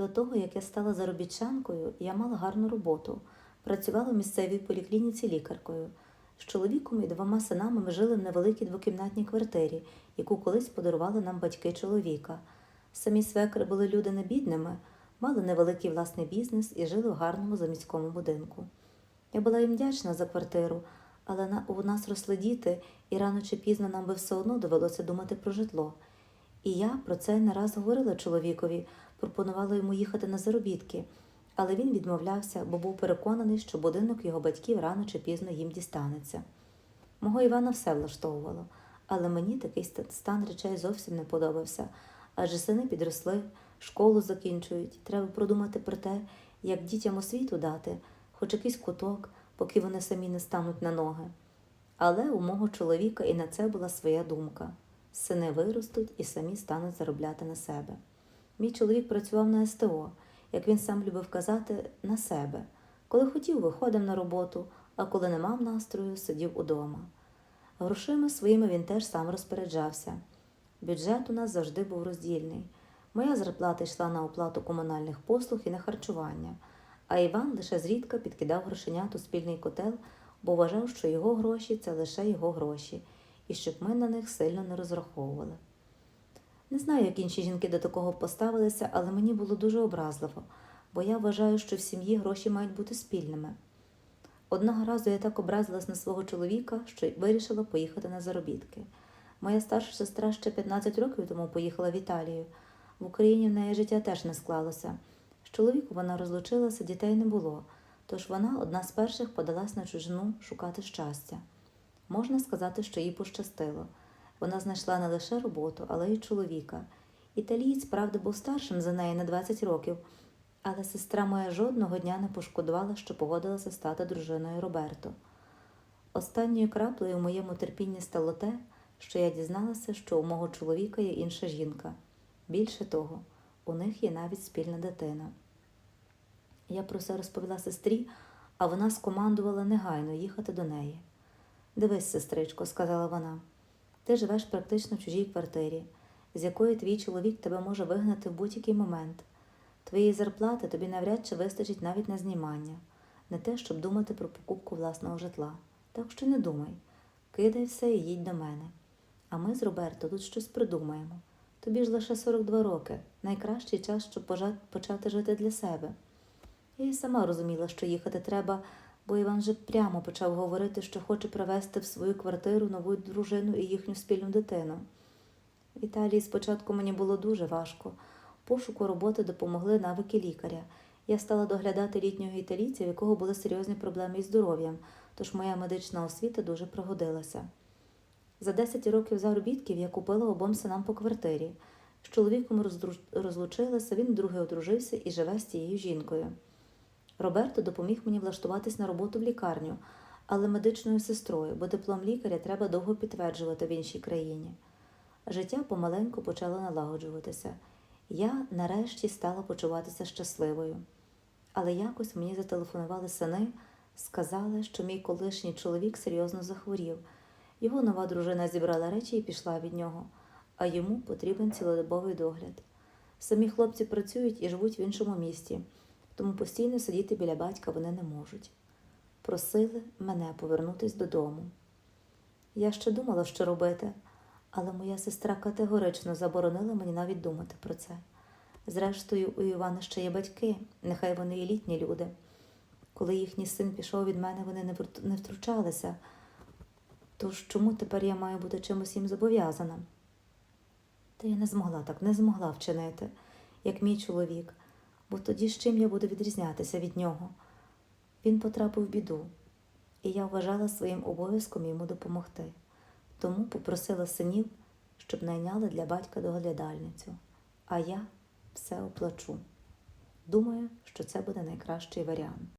До того, як я стала заробітчанкою, я мала гарну роботу. Працювала в місцевій поліклініці лікаркою. З чоловіком і двома синами ми жили в невеликій двокімнатній квартирі, яку колись подарували нам батьки чоловіка. Самі свекри були люди не бідними, мали невеликий власний бізнес і жили в гарному заміському будинку. Я була їм вдячна за квартиру, але у нас росли діти, і рано чи пізно нам би все одно довелося думати про житло. І я про це не раз говорила чоловікові, пропонувала йому їхати на заробітки, але він відмовлявся, бо був переконаний, що будинок його батьків рано чи пізно їм дістанеться. Мого Івана все влаштовувало, але мені такий стан речей зовсім не подобався, адже сини підросли, школу закінчують. Треба продумати про те, як дітям освіту дати, хоч якийсь куток, поки вони самі не стануть на ноги. Але у мого чоловіка і на це була своя думка. Сини виростуть і самі стануть заробляти на себе. Мій чоловік працював на СТО, як він сам любив казати, на себе. Коли хотів, виходив на роботу, а коли не мав настрою, сидів удома. Грошима своїми він теж сам розпоряджався. Бюджет у нас завжди був роздільний. Моя зарплата йшла на оплату комунальних послуг і на харчування, а Іван лише зрідка підкидав грошенят у спільний котел, бо вважав, що його гроші це лише його гроші, і щоб ми на них сильно не розраховували. Не знаю, як інші жінки до такого поставилися, але мені було дуже образливо, бо я вважаю, що в сім'ї гроші мають бути спільними. Одного разу я так образилась на свого чоловіка, що вирішила поїхати на заробітки. Моя старша сестра ще 15 років тому поїхала в Італію. В Україні в неї життя теж не склалося. З чоловіком вона розлучилася, дітей не було, тож вона одна з перших подалась на чужину шукати щастя. Можна сказати, що їй пощастило. Вона знайшла не лише роботу, але й чоловіка. Італієць, правда, був старшим за неї на 20 років, але сестра моя жодного дня не пошкодувала, що погодилася стати дружиною Роберто. Останньою краплею в моєму терпінні стало те, що я дізналася, що у мого чоловіка є інша жінка. Більше того, у них є навіть спільна дитина. Я про це розповіла сестрі, а вона скомандувала негайно їхати до неї. Дивись, сестричко, сказала вона, ти живеш практично в чужій квартирі, з якої твій чоловік тебе може вигнати в будь-який момент. Твоєї зарплати тобі навряд чи вистачить навіть на знімання, не те, щоб думати про покупку власного житла. Так що не думай, кидай все і їдь до мене. А ми з Роберто тут щось придумаємо. Тобі ж лише 42 роки, найкращий час, щоб почати жити для себе. Я і сама розуміла, що їхати треба, бо Іван вже прямо почав говорити, що хоче привезти в свою квартиру нову дружину і їхню спільну дитину. В Італії спочатку мені було дуже важко. Пошуку роботи допомогли навики лікаря. Я стала доглядати літнього італійця, в якого були серйозні проблеми із здоров'ям, тож моя медична освіта дуже пригодилася. За 10 років заробітків я купила обом синам по квартирі. З чоловіком розлучилася, він вдруге одружився і живе з цією жінкою. Роберто допоміг мені влаштуватись на роботу в лікарню, але медичною сестрою, бо диплом лікаря треба довго підтверджувати в іншій країні. Життя помаленьку почало налагоджуватися. Я нарешті стала почуватися щасливою. Але якось мені зателефонували сини, сказали, що мій колишній чоловік серйозно захворів. Його нова дружина зібрала речі і пішла від нього, а йому потрібен цілодобовий догляд. Самі хлопці працюють і живуть в іншому місті, тому постійно сидіти біля батька вони не можуть. Просили мене повернутись додому. Я ще думала, що робити, але моя сестра категорично заборонила мені навіть думати про це. Зрештою, у Івана ще є батьки, нехай вони і літні люди. Коли їхній син пішов від мене, вони не втручалися. Тож чому тепер я маю бути чимось їм зобов'язана? Та я не змогла так, не змогла вчинити, як мій чоловік, бо тоді з чим я буду відрізнятися від нього? Він потрапив в біду, і я вважала своїм обов'язком йому допомогти. Тому попросила синів, щоб найняли для батька доглядальницю, а я все оплачу. Думаю, що це буде найкращий варіант.